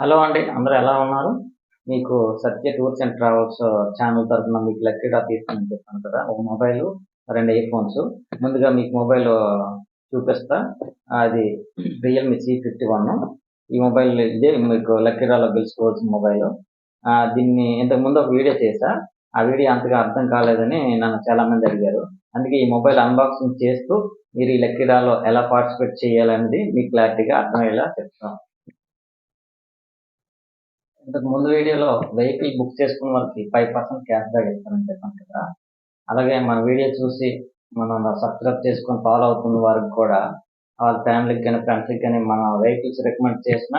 Hello అండి అందరూ ఎలా ఉన్నారు? మీకు Satya tours and travels channel తరఫున మీకు లక్కీ డ్రా చెప్పాను కదా ఒక మొబైల్ రెండు ఇయర్ ఫోన్స్ ముందుగా మీకు మొబైల్ చూపిస్తా. అది రియల్మీ సి ఫిఫ్టీ వన్ ఈ మొబైల్ ఇదే మీకు లక్కీ డ్రాలో గెలుచుకోవాల్సిన మొబైల్. దీన్ని ఇంతకు ముందు ఒక వీడియో చేశా. ఆ వీడియో అంతగా అర్థం కాలేదని నన్ను చాలా మంది అడిగారు. అందుకే ఈ మొబైల్ అన్బాక్సింగ్ చేస్తూ మీరు ఈ లక్కీ డ్రాలో ఎలా పార్టిసిపేట్ చేయాలనేది మీకు క్లారిటీగా అర్థమయ్యేలా చెప్తాను. ఇంతకు ముందు వీడియోలో వెహికల్ బుక్ చేసుకున్న వాళ్ళకి ఫైవ్ పర్సెంట్ క్యాష్ బ్యాక్ ఇస్తానని చెప్పాను కదా. అలాగే మన వీడియో చూసి మనం సబ్స్క్రైబ్ చేసుకొని ఫాలో అవుతున్న వారికి కూడా వాళ్ళ ఫ్యామిలీకి కానీ ఫ్రెండ్స్కి కానీ మన వెహికల్స్ రికమెండ్ చేసిన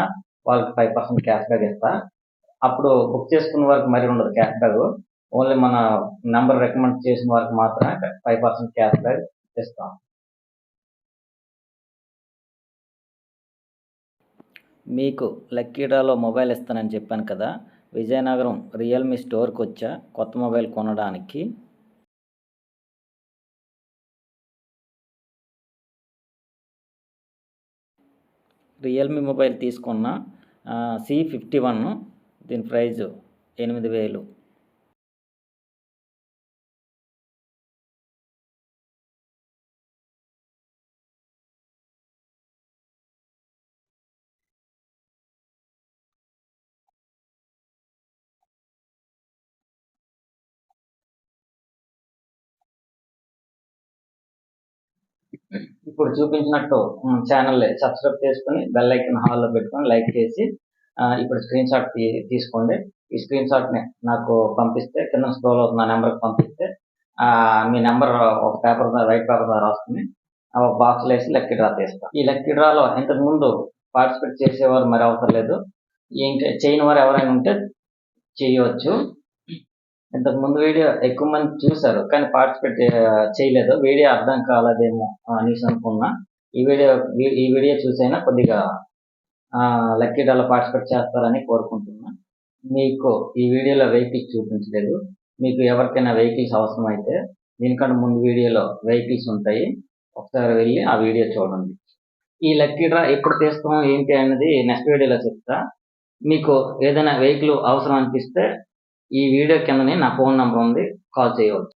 వాళ్ళకి ఫైవ్ పర్సెంట్ క్యాష్ బ్యాక్ ఇస్తా. అప్పుడు బుక్ చేసుకున్న వారికి మరి ఉండదు క్యాష్ బ్యాక్. ఓన్లీ మన నెంబర్ రికమెండ్ చేసిన వారికి మాత్రమే ఫైవ్ పర్సెంట్ క్యాష్ బ్యాక్ ఇస్తాం. మీకు లక్కీ డ్రాలో మొబైల్ ఇస్తానని చెప్పాను కదా విజయనగరం రియల్మీ స్టోర్కి వచ్చా? కొత్త మొబైల్ కొనడానికి? రియల్మీ మొబైల్ తీసుకున్న సి ఫిఫ్టీ వన్ దీని ప్రైజు ఎనిమిది వేలు. ఇప్పుడు చూపించినట్టు ఛానల్ సబ్స్క్రైబ్ చేసుకుని బెల్ ఐకన్ హాల్లో పెట్టుకొని లైక్ చేసి ఇప్పుడు స్క్రీన్ షాట్ తీసుకోండి. ఈ స్క్రీన్ షాట్ని నాకు పంపిస్తే కింద స్క్రోల్ అవుతున్న నెంబర్కి పంపిస్తే మీ నెంబర్ ఒక పేపర్ మీద వైట్ పేపర్ మీద రాసుకుని ఒక బాక్స్లో వేసి లక్కీ డ్రా తీస్తాం. ఈ లక్కీ డ్రాలో ఇంతకు ముందు పార్టిసిపేట్ చేసేవారు మరి అవసరం లేదు. ఇంకా చేయని వారు ఎవరైనా ఉంటే చేయవచ్చు ఇంతకు ముందు వీడియో ఎక్కువ మంది చూశారు కానీ పార్టిసిపేట్ చేయలేదు. వీడియో అర్థం కాలేదేమో అనేసి అనుకున్నా. ఈ వీడియో ఈ వీడియో చూసైనా కొద్దిగా లక్కీ డాలో పార్టిసిపేట్ చేస్తారని కోరుకుంటున్నా. మీకు ఈ వీడియోలో వెహికల్స్ చూపించలేదు. మీకు ఎవరికైనా వెహికల్స్ అవసరం అయితే దీనికంటే ముందు వీడియోలో వెహికల్స్ ఉంటాయి. ఒకసారి వెళ్ళి ఆ వీడియో చూడండి. ఈ లక్కీ డ్రా ఎప్పుడు తీస్తాం ఏంటి అనేది నెక్స్ట్ వీడియోలో చెప్తా. మీకు ఏదైనా వెహికల్ అవసరం అనిపిస్తే ఈ వీడియో కిందనే నా ఫోన్ నెంబర్ ఉంది. కాల్ చేయవచ్చు